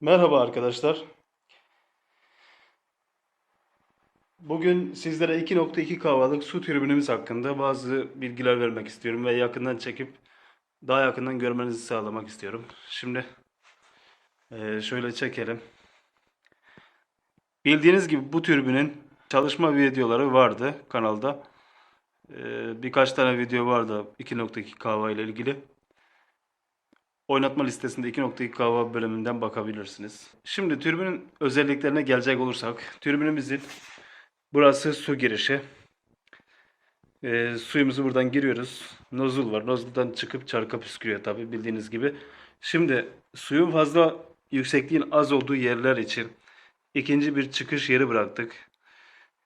Merhaba arkadaşlar. Bugün sizlere 2.2 kavalık su türbinimiz hakkında bazı bilgiler vermek istiyorum ve yakından çekip daha yakından görmenizi sağlamak istiyorum. Şimdi eee, şöyle çekelim. Bildiğiniz gibi bu türbinin çalışma videoları vardı kanalda. Eee, birkaç tane video vardı 2.2 kava ile ilgili. Oynatma listesinde 2.2 kava bölümünden bakabilirsiniz. Şimdi türbinin özelliklerine gelecek olursak, türbinimizin burası su girişi. Ee, suyumuzu buradan giriyoruz. Nozul var. Nozuldan çıkıp çarka püskürüyor tabii bildiğiniz gibi. Şimdi suyun fazla yüksekliğin az olduğu yerler için ikinci bir çıkış yeri bıraktık.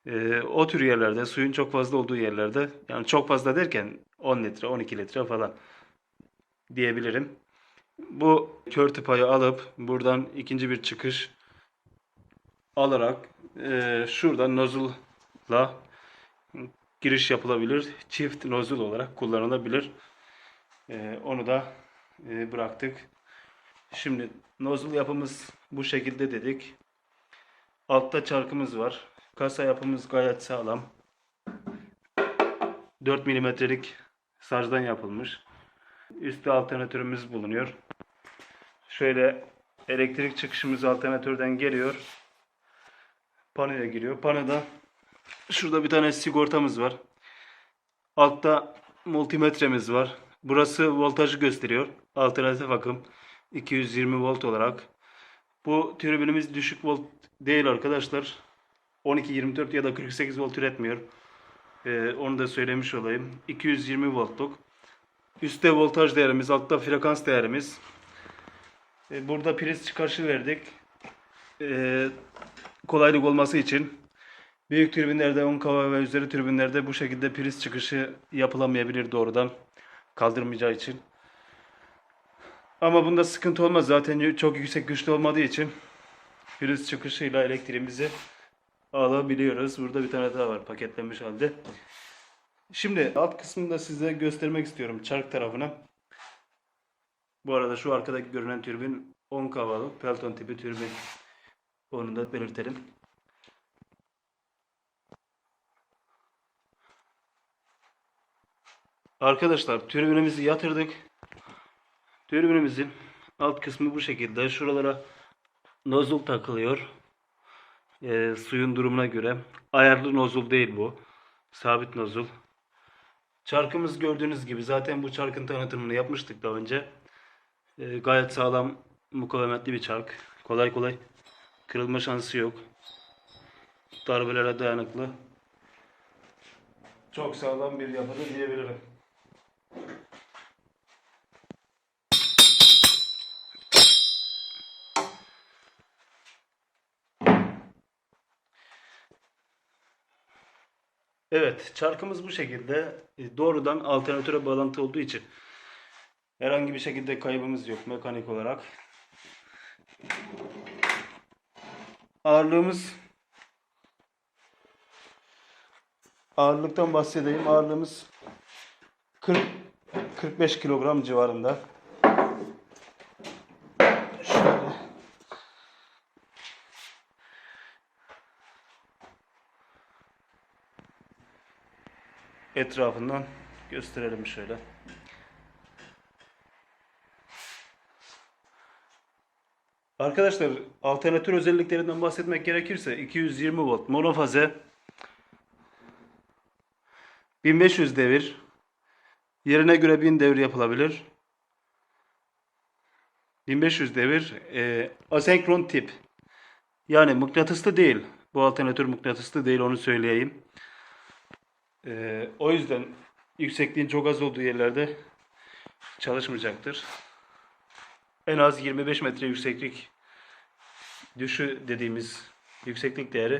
Ee, o tür yerlerde, suyun çok fazla olduğu yerlerde, yani çok fazla derken 10 litre, 12 litre falan diyebilirim. Bu kör tıpayı alıp buradan ikinci bir çıkış alarak eee şuradan nozzle'la giriş yapılabilir. Çift nozzle olarak kullanılabilir. Eee, onu da eee, bıraktık. Şimdi nozzle yapımız bu şekilde dedik. Altta çarkımız var. Kasa yapımız gayet sağlam. 4 milimetrelik sacdan yapılmış. Üstte alternatörümüz bulunuyor. Şöyle elektrik çıkışımız alternatörden geliyor. Panoya giriyor. Panoda şurada bir tane sigortamız var. Altta multimetremiz var. Burası voltajı gösteriyor. Alternatif akım 220 volt olarak. Bu türbinimiz düşük volt değil arkadaşlar. 12, 24 ya da 48 volt üretmiyor. Ee, onu da söylemiş olayım. 220 voltluk. Üstte voltaj değerimiz, altta frekans değerimiz. E, Burada priz çıkarışı verdik. E, kolaylık olması için. Büyük türbinlerde 10 kava ve üzeri türbinlerde bu şekilde priz çıkışı yapılamayabilir doğrudan. Kaldırmayacağı için. Ama bunda sıkıntı olmaz. Zaten çok yüksek güçlü olmadığı için priz çıkışıyla elektriğimizi alabiliyoruz. Burada bir tane daha var paketlenmiş halde. Şimdi alt kısmını da size göstermek istiyorum çark tarafına. Bu arada şu arkadaki görünen türbin 10 kavalık Pelton tipi türbin. Onu da belirtelim. Arkadaşlar türbinimizi yatırdık. Türbinimizin alt kısmı bu şekilde. Şuralara nozul takılıyor. Ee, suyun durumuna göre. Ayarlı nozul değil bu. Sabit nozul. Çarkımız gördüğünüz gibi zaten bu çarkın tanıtımını yapmıştık daha önce. Ee, gayet sağlam, mukavemetli bir çark. Kolay kolay kırılma şansı yok. Darbelere dayanıklı. Çok sağlam bir yapıda diyebilirim. Evet, çarkımız bu şekilde E, doğrudan alternatöre bağlantı olduğu için herhangi bir şekilde kaybımız yok mekanik olarak. Ağırlığımız ağırlıktan bahsedeyim. Ağırlığımız 40 45 kilogram civarında. Şöyle. Etrafından gösterelim şöyle. Arkadaşlar alternatör özelliklerinden bahsetmek gerekirse 220 volt monofaze 1500 devir yerine göre 1000 devir yapılabilir. 1500 devir e, asenkron tip yani mıknatıslı değil. Bu alternatör mıknatıslı değil onu söyleyeyim. Ee, o yüzden yüksekliğin çok az olduğu yerlerde çalışmayacaktır. En az 25 metre yükseklik düşü dediğimiz yükseklik değeri